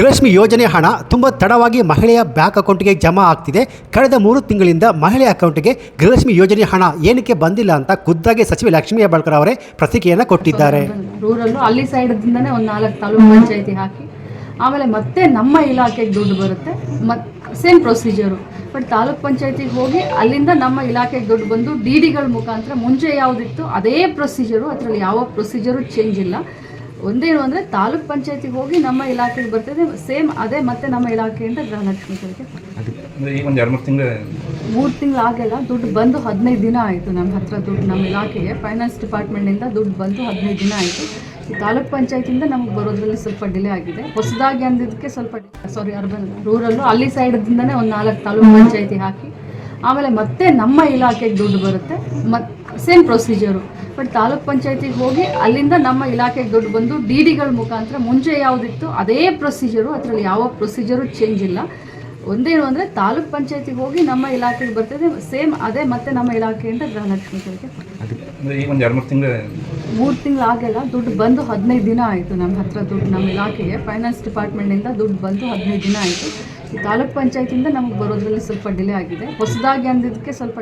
ಗೃಹಲಕ್ಷ್ಮಿ ಯೋಜನೆ ಹಣ ತುಂಬ ತಡವಾಗಿ ಮಹಿಳೆಯ ಬ್ಯಾಂಕ್ ಅಕೌಂಟ್ಗೆ ಜಮಾ ಆಗ್ತಿದೆ. ಕಳೆದ ಮೂರು ತಿಂಗಳಿಂದ ಮಹಿಳೆ ಅಕೌಂಟ್ಗೆ ಗೃಹಲಕ್ಷ್ಮಿ ಯೋಜನೆ ಹಣ ಏನಕ್ಕೆ ಬಂದಿಲ್ಲ ಅಂತ ಖುದ್ದಾಗಿ ಸಚಿವೆ ಲಕ್ಷ್ಮೀ ಹೆಬ್ಬಾಳ್ಕರ್ ಅವರೇ ಪ್ರತಿಕ್ರಿಯೆಯನ್ನು ಕೊಟ್ಟಿದ್ದಾರೆ. ರೂರಲ್ಲು ಅಲ್ಲಿ ಸೈಡ್ದಿಂದನೇ ಒಂದು ನಾಲ್ಕು ತಾಲೂಕು ಪಂಚಾಯತಿ ಹಾಕಿ, ಆಮೇಲೆ ಮತ್ತೆ ನಮ್ಮ ಇಲಾಖೆಗೆ ದುಡ್ಡು ಬರುತ್ತೆ. ಮತ್ ಸೇಮ್ ಪ್ರೊಸೀಜರು ಬಟ್ ತಾಲೂಕ್ ಪಂಚಾಯತಿಗೆ ಹೋಗಿ ಅಲ್ಲಿಂದ ನಮ್ಮ ಇಲಾಖೆಗೆ ದುಡ್ಡು ಬಂದು ಡಿ ಡಿಗಳ ಮುಖಾಂತರ ಮುಂಚೆ ಯಾವುದಿತ್ತು, ಅದೇ ಪ್ರೊಸೀಜರು ಅದರಲ್ಲಿ ಯಾವ ಪ್ರೊಸೀಜರು ಚೇಂಜ್ ಇಲ್ಲ. ಒಂದೇನು ಅಂದರೆ ತಾಲೂಕ್ ಪಂಚಾಯತಿಗೆ ಹೋಗಿ ನಮ್ಮ ಇಲಾಖೆಗೆ ಬರ್ತದೆ ಸೇಮ್ ಅದೇ ಮತ್ತೆ ನಮ್ಮ ಇಲಾಖೆಯಿಂದ ಗೃಹಲಕ್ಷ್ಮಿ ಮೂರು ತಿಂಗಳು ಆಗಲ್ಲ ದುಡ್ಡು ಬಂದು ಹದಿನೈದು ದಿನ ಆಯಿತು ನಮ್ಮ ಹತ್ರ ದುಡ್ಡು ನಮ್ಮ ಇಲಾಖೆಗೆ. ಫೈನಾನ್ಸ್ ಡಿಪಾರ್ಟ್ಮೆಂಟಿಂದ ದುಡ್ಡು ಬಂದು ಹದಿನೈದು ದಿನ ಆಯಿತು. ಈ ತಾಲೂಕ್ ಪಂಚಾಯತಿಯಿಂದ ನಮಗೆ ಬರೋದ್ರಲ್ಲಿ ಸ್ವಲ್ಪ ಡಿಲೇ ಆಗಿದೆ. ಹೊಸದಾಗಿ ಅಂದಿದ್ದಕ್ಕೆ ಸ್ವಲ್ಪ ಸಾರಿ ಅರ್ಬನ್ ರೂರಲ್ಲು ಅಲ್ಲಿ ಸೈಡ್ದಿಂದನೇ ಒಂದು ನಾಲ್ಕು ತಾಲೂಕು ಪಂಚಾಯತಿ ಹಾಕಿ. ಆಮೇಲೆ ಮತ್ತೆ ನಮ್ಮ ಇಲಾಖೆಗೆ ದುಡ್ಡು ಬರುತ್ತೆ. ಮತ್ ಸೇಮ್ ಪ್ರೊಸೀಜರು ಬಟ್ ತಾಲೂಕ್ ಪಂಚಾಯತಿಗೆ ಹೋಗಿ ಅಲ್ಲಿಂದ ನಮ್ಮ ಇಲಾಖೆಗೆ ದುಡ್ಡು ಬಂದು ಡಿ ಡಿಗಳ ಮುಖಾಂತರ ಮುಂಚೆ ಯಾವುದಿತ್ತು ಅದೇ ಪ್ರೊಸೀಜರು ಅದರಲ್ಲಿ ಯಾವ ಪ್ರೊಸೀಜರು ಚೇಂಜ್ ಇಲ್ಲ. ಒಂದೇನು ಅಂದರೆ ತಾಲೂಕ್ ಪಂಚಾಯತಿಗೆ ಹೋಗಿ ನಮ್ಮ ಇಲಾಖೆಗೆ ಬರ್ತದೆ ಸೇಮ್ ಅದೇ ಮತ್ತೆ ನಮ್ಮ ಇಲಾಖೆಯಿಂದ ಗೃಹಲಕ್ಷ್ಮಿ ಕಡೆಗೆ ಅಂದರೆ ಈಗ ಒಂದು ಎರಡು ಮೂರು ತಿಂಗಳು ಮೂರು ತಿಂಗಳು ಆಗಲ್ಲ ದುಡ್ಡು ಬಂದು ಹದಿನೈದು ದಿನ ಆಯಿತು ನಮ್ಮ ಹತ್ರ ದುಡ್ಡು ನಮ್ಮ ಇಲಾಖೆಗೆ. ಫೈನಾನ್ಸ್ ಡಿಪಾರ್ಟ್ಮೆಂಟಿಂದ ದುಡ್ಡು ಬಂದು ಹದಿನೈದು ದಿನ ಆಯಿತು. ತಾಲೂಕ್ ಪಂಚಾಯತಿಯಿಂದ ನಮಗೆ ಬರೋದ್ರಲ್ಲಿ ಸ್ವಲ್ಪ ಡಿಲೇ ಆಗಿದೆ. ಹೊಸದಾಗಿ ಅಂದಿದ್ದಕ್ಕೆ ಸ್ವಲ್ಪ